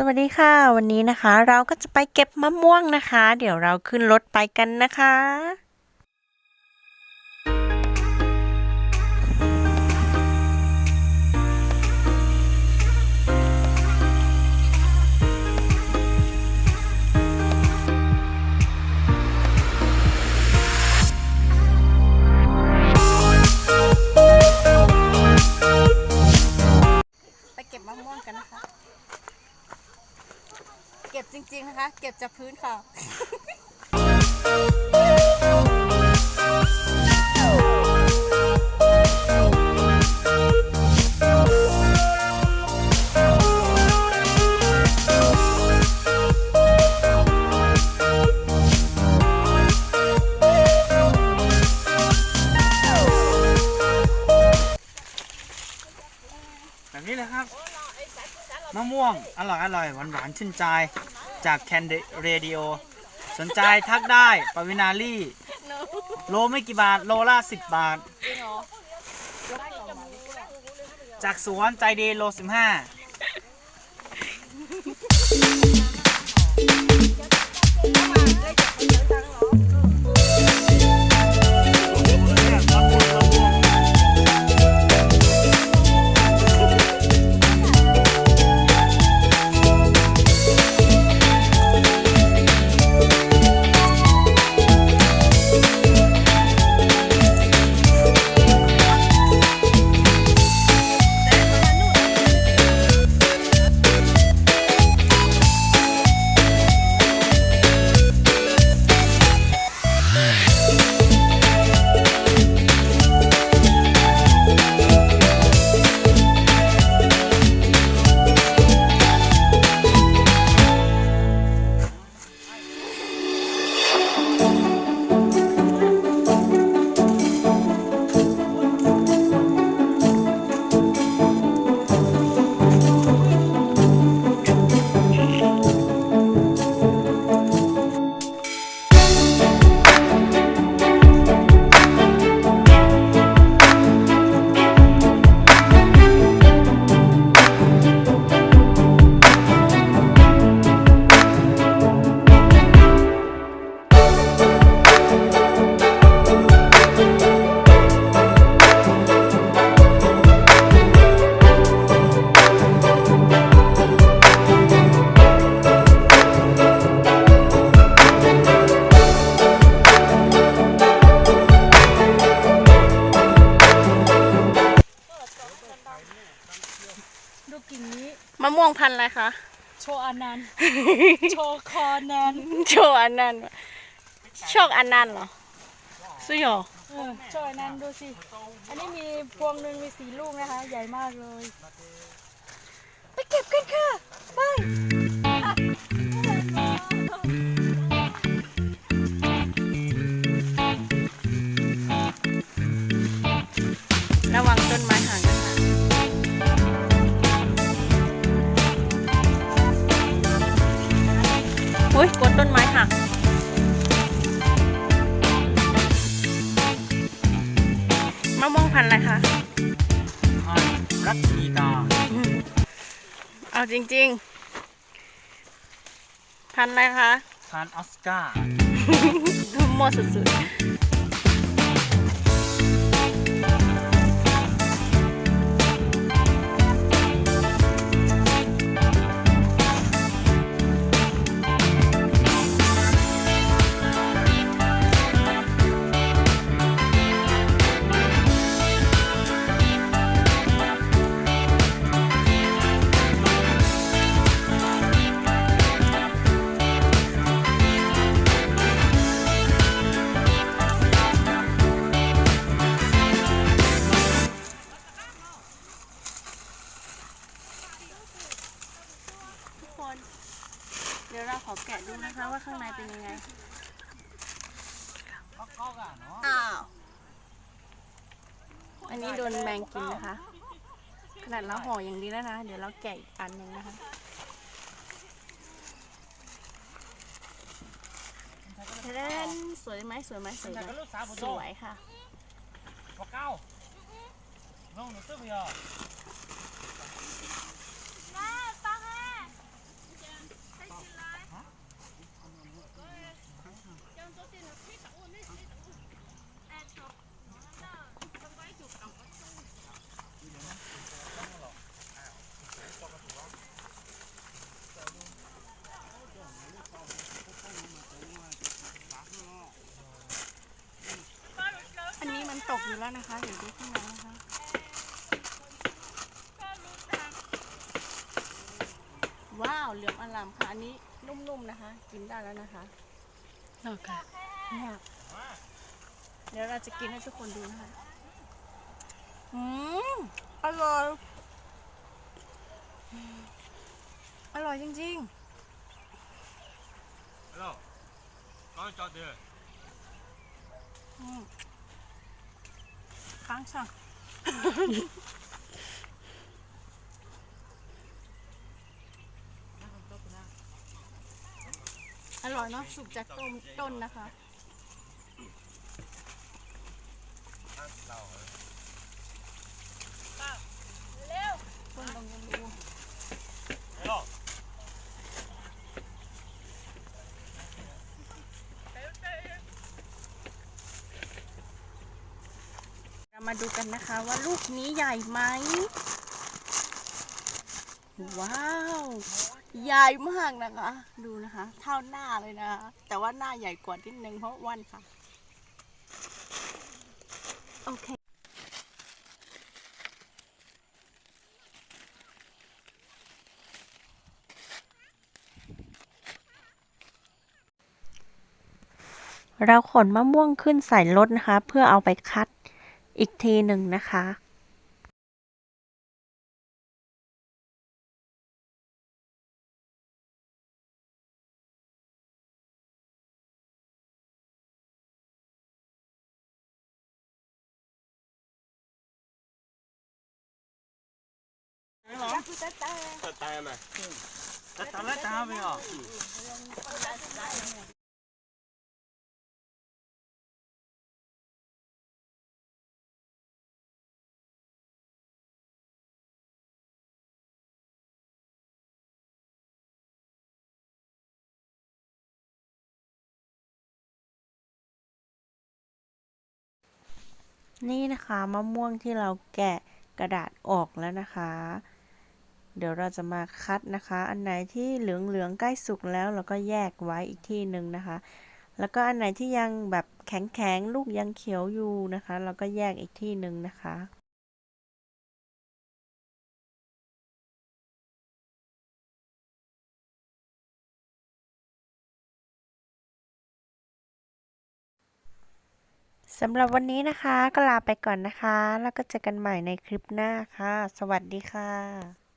สวัสดีค่ะ วันนี้นะคะ เราก็จะไปเก็บมะม่วงนะคะ เดี๋ยวเราขึ้นรถไปกันนะคะ ริงนะคะ เก็บจากพื้นค่ะ แบบนี้เลยครับ มะม่วงอร่อยอร่อยหวานหวานๆชื่นใจ จากแคนเรดิโอสนใจทักได้ปวินาลี่โลไม่กี่บาท โลละสิบบาท จากสวนใจดีโลสิบห้าะม่วงพันธุ์อะไรคะ โชว์อนันต์โชว์คอนันต์โชคอันนันต์โชคอันนันต์เหรอสุยหรอเออโชว์อนันต์ดูสิ อันนี้มีพวงหนึ่งมีสีลูกนะคะ ใหญ่มากเลย ไปเก็บกันค่ะ ไป เอาจริง ๆ พันธุ์อะไรคะ พันออสการ์ มั่วสุดๆ เดี๋ยวเราขอแกะดูนะคะว่าข้างในเป็นยังไงอ้าว อันนี้โดนแมงกินนะคะ ขนาดเราห่ออย่างดีแล้วนะ เดี๋ยวเราแกะอีกอันหนึ่งนะคะเด่นสวยไหมสวยไหมสวยไหมสวยค่ะปะเก้าน้องหนูตื้อไปอะ ตกอยู่ แล้วนะคะ เดี๋ยวดูข้างในนะคะ ว้าว เหลืองอลามค่ะ อันนี้นุ่มๆนะคะ กินได้แล้วนะคะโอเคเนี่ยเดี๋ยวเราจะกินให้ทุกคนดูนะคะ อืม อร่อยอืมอร่อยจริง Hello. Con cho đưa. ๆอืม ค้างสั่งอร่อยเนาะสุกจากต้นต้นนะคะ ต้นตรงยังดู Hello. เรา มาดูกันนะคะว่าลูกนี้ใหญ่ไหม ว้าว ใหญ่มากนะคะ ดูนะคะ เท่าหน้าเลยนะ แต่ว่าหน้าใหญ่กว่านิดนึงเพราะอ้วันค่ะ โอเคเราขนมะม่วงขึ้นใส่รถนะคะ เพื่อเอาไปคัด อีกทีหนึ่งนะคะ Tay mà. แต่ตอนแรกตามไปอะ นี่นะคะมะม่วงที่เราแกะกระดาษออกแล้วนะคะ เดี๋ยวเราจะมาคัดนะคะ อันไหนที่เหลืองๆใกล้สุกแล้วเราก็แยกไว้อีกที่หนึ่งนะคะ แล้วก็อันไหนที่ยังแบบแข็งๆลูกยังเขียวอยู่นะคะ เราก็แยกอีกที่หนึ่งนะคะ สำหรับวันนี้นะคะก็ลาไปก่อนนะคะ แล้วก็เจอกันใหม่ในคลิปหน้าค่ะ สวัสดีค่ะ